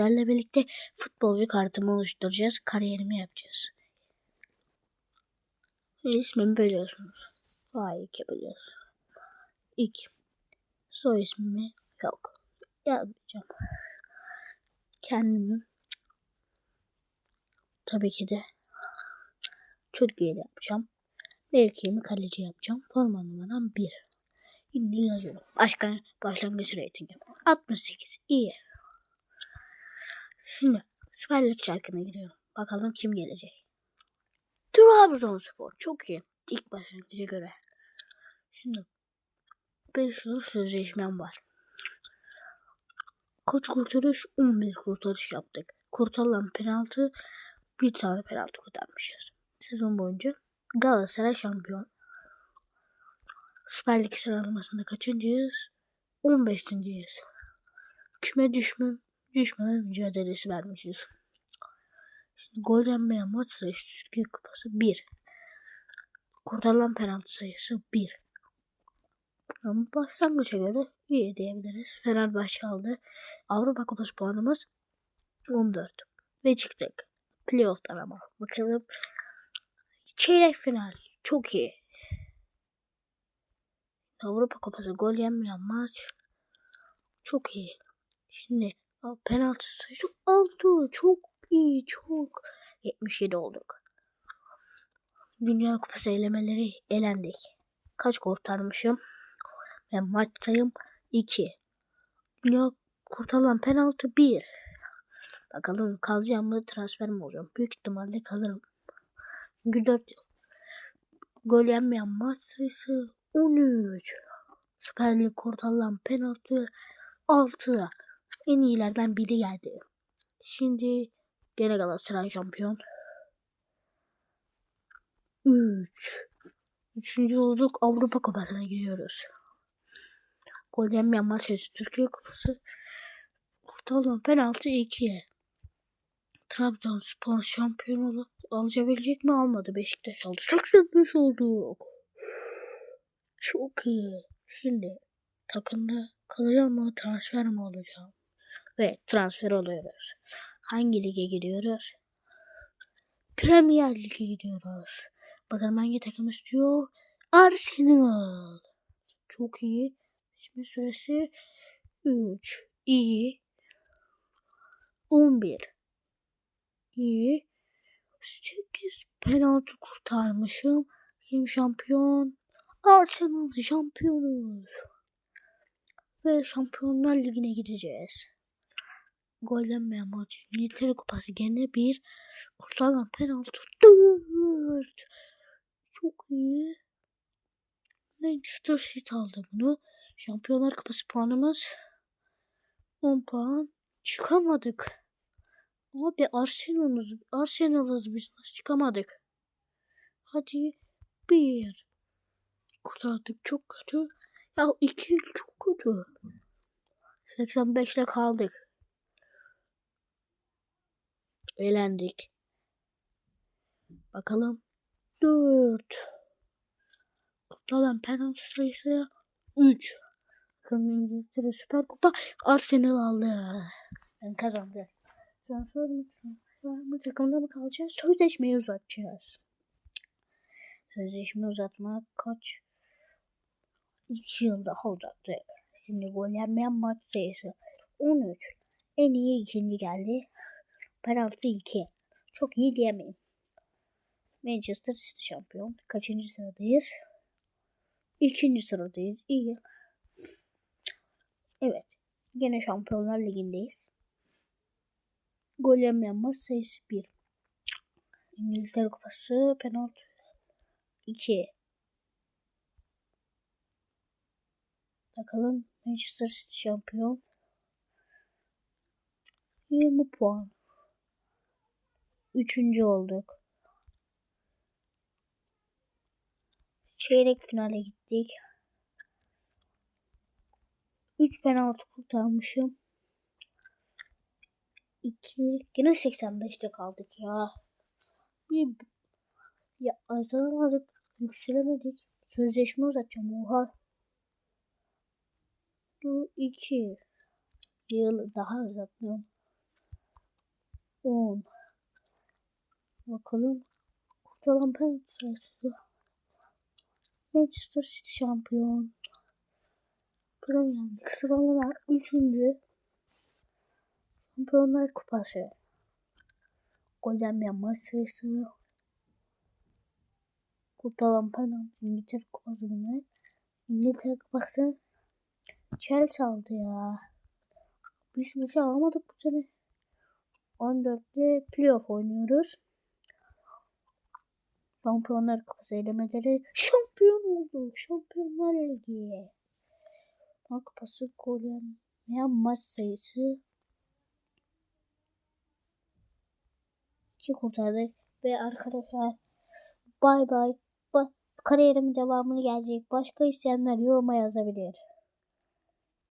sizlerle birlikte futbolcu kartımı oluşturacağız. Kariyerimi yapacağız. İsmimi biliyorsunuz. Faik yapacağız. İlk. Soy ismimi yok. Yapmayacağım. Kendimi tabii ki de Türkiye'de yapacağım. Mevkimi kaleci yapacağım. Forma numaram 1. Şimdi yazıyorum. Başka başlangıç reytingim. 68. İyi. Şimdi Süper Lig şarkına gidiyorum. Bakalım kim gelecek. Trabzonspor. Çok iyi. İlk başlangıca göre. Şimdi 5 yıl sözleşmem var. Kaç kurtarış? 11 kurtarış yaptık. Kurtarılan penaltı bir tane penaltı kurtarmışız. Sezon boyunca Galatasaray şampiyon. Süper Lig sıralamasında kaçıncıyız? 15.yiz. Küme düşme, düşmeme mücadelesi vermişiz. Şimdi gol yenmeyen maç sayısı Türkiye Kupası 1. Kurtarılan penaltı sayısı 1. Ama başlangıça göre iyi diyebiliriz. Fenerbahçe aldı. Avrupa Kupası puanımız 14. Ve çıktık. Playoff'tan ama. Bakalım. Çeyrek final. Çok iyi. Avrupa Kupası gol yenmeyen maç. Çok iyi. Şimdi penaltı sayısı 6. Çok iyi. Çok. 77 olduk. Dünya Kupası elemeleri elendik. Kaç kurtarmışım? Ve maç sayım 2. Dünya kurtarılan penaltı 1. Bakalım kalacağım mı transfer mi olacağım? Büyük ihtimalle kalırım. Çünkü 4 yıl. Gol yenmeyen maç sayısı 13. Süper Lig kurtarılan penaltı 6. En iyilerden biri geldi. Şimdi gene Galatasaray şampiyon. 3. Üçüncü olduk Avrupa Kupası'na gidiyoruz. Gol yenmeyen maç Türkiye Kupası. Kurtarılan penaltı 2. Trabzonspor şampiyonu alabilecek mi almadı Beşiktaş aldı. 85 olduk. Çok iyi. Şimdi takımda kalacağım mı transfer mi olacağım? Ve transfer oluyoruz. Hangi lige gidiyoruz? Premier Lig'e gidiyoruz. Bakalım hangi takım istiyor? Arsenal. Çok iyi. Şimdi süresi 3. İyi. 11. İyi. 8 penaltı kurtarmışım. Kim şampiyon? Arsenal şampiyonuz. Ve Şampiyonlar Ligi'ne gideceğiz. Gollenmeyen maç. İngiltere Kupası gene bir. Kurtarılan penaltı 4. Çok iyi. Manchester City aldı bunu. Şampiyonlar Kupası puanımız 10 puan. Çıkamadık. Abi Arsenal'ız, Arsenal'ız biz nasıl çıkamadık? Hadi bir. Kurtardık çok kötü. Ya iki çok kötü. 85'le kaldık. Eğlendik. Bakalım. 4. Kurtaran penaltı sayısı 3. İngiltere Süper Kupa Arsenal aldı. Ben kazandı. Transfer mi transfer takımda mı kalacağız? Sözleşmeyi uzatacağız. Sözleşme uzatmak kaç? 2 yıl daha uzattık. Şimdi gol yenmeyen maç sayısı 13. En iyi ikinci geldi. Penaltı 2. Çok iyi diyemeyim. Manchester City şampiyon. Kaçıncı sıradayız? İkinci sıradayız. İyi. Evet. Gene Şampiyonlar Ligi'ndeyiz. Gol yemeyen sayısı 1. İngiltere Kupası penaltı 2. Bakalım Manchester City şampiyon. 20 puan. Üçüncü olduk. Çeyrek finale gittik. 3 penaltı kurtarmışım. 2 yine 85'te kaldık ya. Bir ya azalamadık, yükselemedik. Sözleşme uzatacağım oha. Bu 2 yıl daha uzattım. 10. Bakalım. Kurtulan penaltı sayısı. Manchester City şampiyon. Premier Lig sıralama 3. Şampiyonlar Kupası. Gol yemeyen maç sayısı. Kurtulan penaltı İngiltere Kupası bunlar. İngiltere Kupası Chelsea aldı ya. Biz bir şey alamadık bu sene. 14'te playoff oynuyoruz. Şampiyonlar Kupası elemeleri şampiyon oldu. Şampiyonlar Ligi. Kupası gol yemeyen maç sayısı iki kurtardı. Ve arkadaşlar bay bay. Ba kariyerimin devamını gelecek. Başka isteyenler yoruma yazabilir.